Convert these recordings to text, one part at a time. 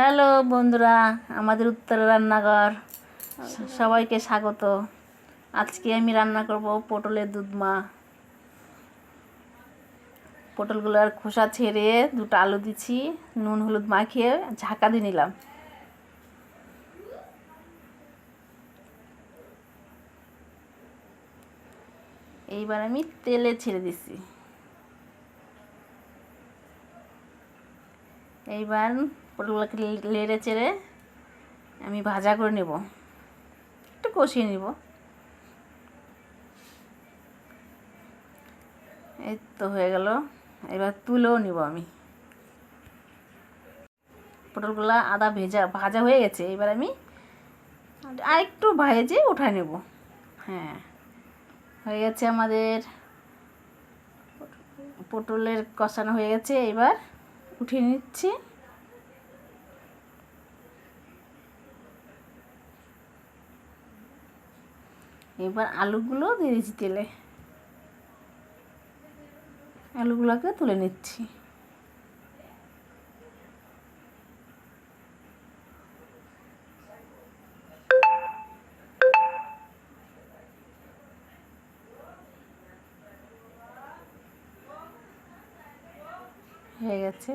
Hello বন্ধুরা, আমাদের উত্তর রান্নাঘর। সবাইকে স্বাগত। আজকে আমি রান্না করব পটলের দুধমা পটলগুলোর খোসা ছেড়ে দুটো আলু দিচ্ছি, নুন হলুদ মাখিয়ে ঝাঁকা দিয়ে নিলাম। এইবার আমি তেলে ছেড়ে দিচ্ছি। এইবার পটলগুলোকে লেড়ে চেড়ে আমি ভাজা করে নেব। একটু কষিয়ে নিব। এই তো হয়ে গেল। এবার তুলেও নিব আমি। পটলগুলো আদা ভেজা, ভাজা হয়ে গেছে। এবার আমি আর একটু ভেজে উঠায় নেব। হ্যাঁ হয়ে গেছে আমাদের পটলের কষানো হয়ে গেছে। এবার উঠিয়ে নিচ্ছি। এবার আলুগুলো দিয়ে দিচ্ছি তেলে। আলুগুলোকে তুলে নিচ্ছি। হয়ে গেছে।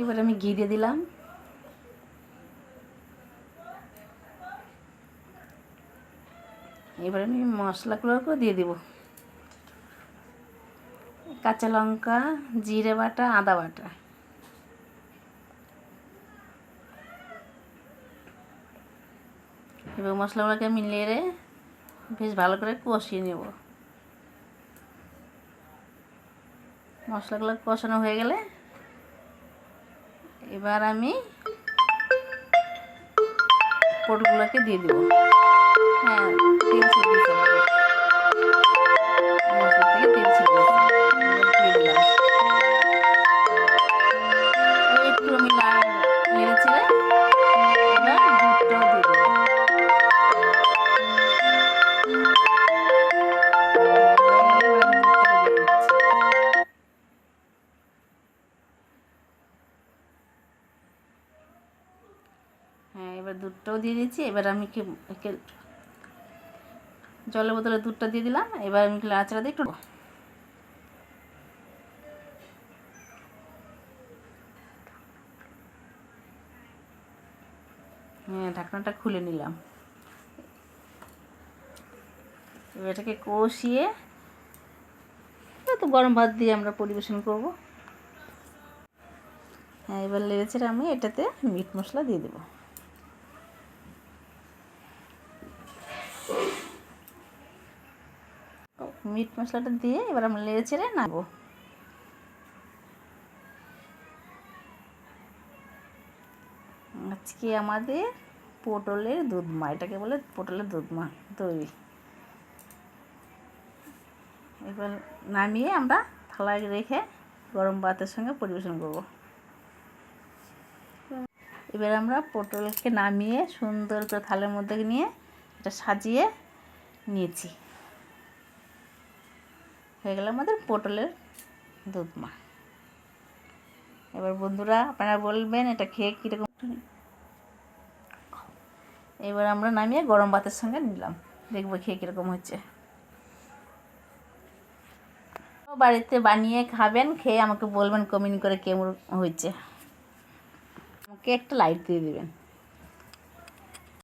এবার আমি ঘি দিয়ে দিলাম। এবার আমি মশলাগুলোকেও দিয়ে দিব। কাঁচা লঙ্কা, জিরে বাটা, আদা বাটা। এবার মশলাগুলোকে নেড়ে বেশ ভালো করে কষিয়ে নেব। মশলাগুলো কষানো হয়ে গেলে এবার আমি পটলগুলোকে দিয়ে দেবো। হ্যাঁ তেল ছেড়ে দিয়েছে দিলাম এবার দুধটাও দিয়ে দেবো। হ্যাঁ এবার দুধটাও দিয়ে দিচ্ছি। এবার আমি কি জলের বোতলে দুধটা দিয়ে দিলাম। এবার আমি নাড়াচাড়া দিয়ে একটু হ্যাঁ ঢাকনাটা খুলে নিলাম। এবার এটাকে কষিয়ে তো গরম ভাত দিয়ে আমরা পরিবেশন করব। হ্যাঁ এবার লেগেছে আমি এটাতে মিট মশলা দিয়ে দেবো। মিট মশলাটা দিয়ে এবার আমরা লেড়ে চেড়ে নাবো আজকে আমাদের পটলের দুধমা, এটাকে বলে পটলের দুধমা তৈরি। এবার নামিয়ে আমরা থালায় রেখে গরম ভাতের সঙ্গে পরিবেশন করব। এবার আমরা পটলকে নামিয়ে সুন্দর করে থালের মধ্যে নিয়ে এটা সাজিয়ে নিয়েছি। হয়ে গেল আমাদের পটলের দুধমা। এবার বন্ধুরা আপনারা বলবেন, এটা খেয়ে কীরকম? এবার আমরা নামিয়ে গরম ভাতের সঙ্গে নিলাম। দেখব খেয়ে কীরকম হচ্ছে। বাড়িতে বানিয়ে খাবেন, খেয়ে আমাকে বলবেন কমেন্ট করে কেমন হয়েছে। আমাকে একটা লাইট দিয়ে দেবেন।